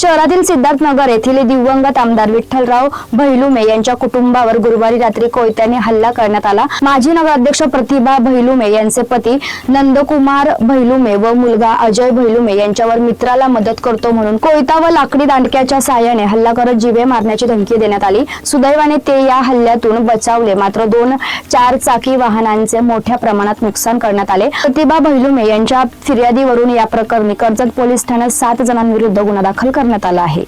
शहरातील सिद्धार्थनगर येथील दिवंगत आमदार विठ्ठलराव भैलुमे यांच्या कुटुंबावर गुरुवारी रात्री कोयत्याने हल्ला करण्यात आला. माजी नगराध्यक्ष प्रतिभा भैलुमे यांचे पती नंदकुमार भैलुमे व मुलगा अजय भैलुमे यांच्यावर मित्राला मदत करतो म्हणून कोयता व लाकडी दांडक्याच्या साहाय्याने हल्ला करत जिवे मारण्याची धमकी देण्यात आली. सुदैवाने ते या हल्ल्यातून बचावले. मात्र दोन चार चाकी वाहनांचे मोठ्या प्रमाणात नुकसान करण्यात आले. प्रतिभा भैलुमे यांच्या फिर्यादीवरून या प्रकरणी कर्जत पोलीस ठाण्यात सात जणांविरुद्ध गुन्हा दाखल करण्यात आला आहे.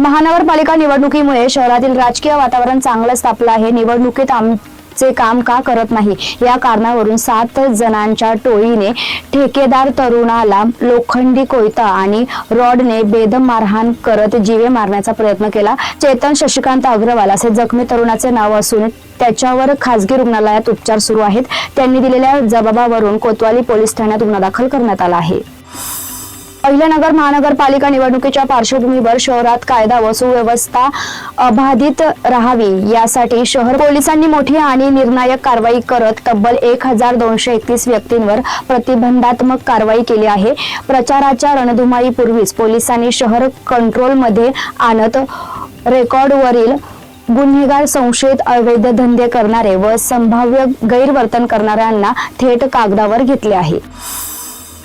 महानगरपालिका निवडणुकीमुळे शहरातील राजकीय वातावरण चांगलंच तापलं आहे. निवडणुकीत आमचे काम का करत नाही? या कारणावरून सात जणांच्या टोळीने ठेकेदार तरुणाला लोखंडी कोयता आणि रॉडने बेदम मारहाण करत जीवे मारण्याचा प्रयत्न केला. चेतन शशिकांत अग्रवाल असे जखमी तरुणाचे नाव असून त्याच्यावर खासगी रुग्णालयात उपचार सुरू आहेत. त्यांनी दिलेल्या जबाबावरून कोतवाली पोलीस ठाण्यात गुन्हा दाखल करण्यात आला आहे. अहिल्यानगर महानगरपालिका निवडणुकीच्या पार्श्वभूमीवर शहरात कायदा व सुव्यवस्था अबाधित राहावी. यासाठी शहर पोलिसांनी मोठी आणि निर्णायक कारवाई करत तब्बल एक हजार दोनशे एकतीस व्यक्तींवर प्रतिबंधात्मक कारवाई केली आहे. प्रचाराच्या रणधुमाईपूर्वीच पोलिसांनी शहर कंट्रोलमध्ये आणत रेकॉर्डवरील गुन्हेगार संशयित अवैध धंदे करणारे व संभाव्य गैरवर्तन करणाऱ्यांना थेट कागदावर घेतले आहे.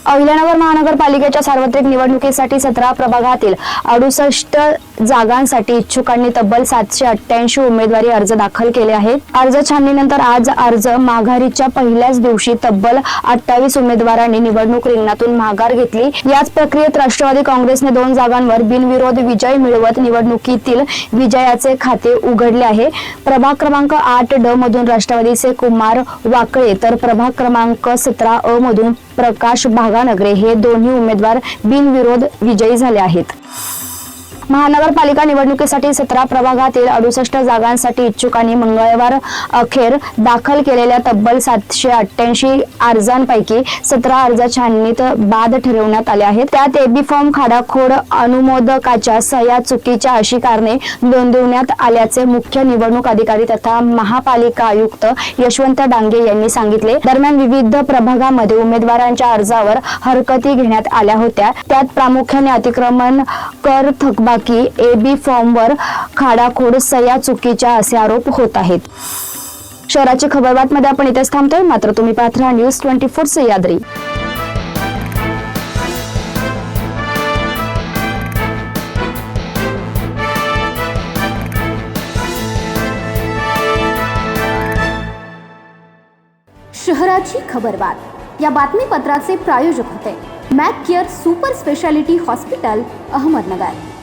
अहिल्यानगर महानगरपालिकेच्या सार्वत्रिक निवडणुकीसाठी सतरा प्रभागातील अडुसष्ट जागांसाठी इच्छुकांनी तब्बल सातशे अठ्ठ्याऐंशी उमेदवारी अर्ज दाखल केले आहेत. अर्ज छाननीनंतर आज अर्ज माघारीच्या पहिल्याच दिवशी तब्बल अठ्ठावीस उमेदवारांनी निवडणूक रिंगणातून माघार घेतली. याच प्रक्रियेत राष्ट्रवादी काँग्रेसने दोन जागांवर बिनविरोध विजय मिळवत निवडणुकीतील विजयाचे खाते उघडले आहे. प्रभाग क्रमांक आठ ड मधून राष्ट्रवादीचे कुमार वाकळे तर प्रभाग क्रमांक सतरा अ मधून प्रकाश भागानगरे हे दोन्ही उमेदवार बिनविरोध विजयी झाले आहेत. महानगरपालिका निवडणुकीसाठी सतरा प्रभागातील अडुसष्ट जागांसाठी इच्छुकांनी मंगळवार अखेर दाखल केलेल्या तब्बल सातशे अठ्ठ्याऐंशी अर्जांपैकी सतरा अर्ज छाननीत बाद ठरवण्यात आले आहेत. त्यात एबी फॉर्म खाडाखोड अनुमोदकाच्या सह्या चुकीच्या अशी कारणे नोंदवण्यात आल्याचे मुख्य निवडणूक अधिकारी तथा महापालिका आयुक्त यशवंत डांगे यांनी सांगितले. दरम्यान विविध प्रभागामध्ये उमेदवारांच्या अर्जावर हरकती घेण्यात आल्या होत्या. त्यात प्रामुख्याने अतिक्रमण कर थकबाकी एबी फॉर्मवर खाडाखोड सह्या चुकीच्या असे आरोप होत आहेत. शहराची खबरबातमध्ये आपण इथेच थांबतोय. मात्र तुम्ही पाहत राहा न्यूज ट्वेंटी फोर सह्याद्री शहराची खबरबात या बातमीपत्राचे प्रायोजक होते. Mac care super speciality hospital Ahmednagar.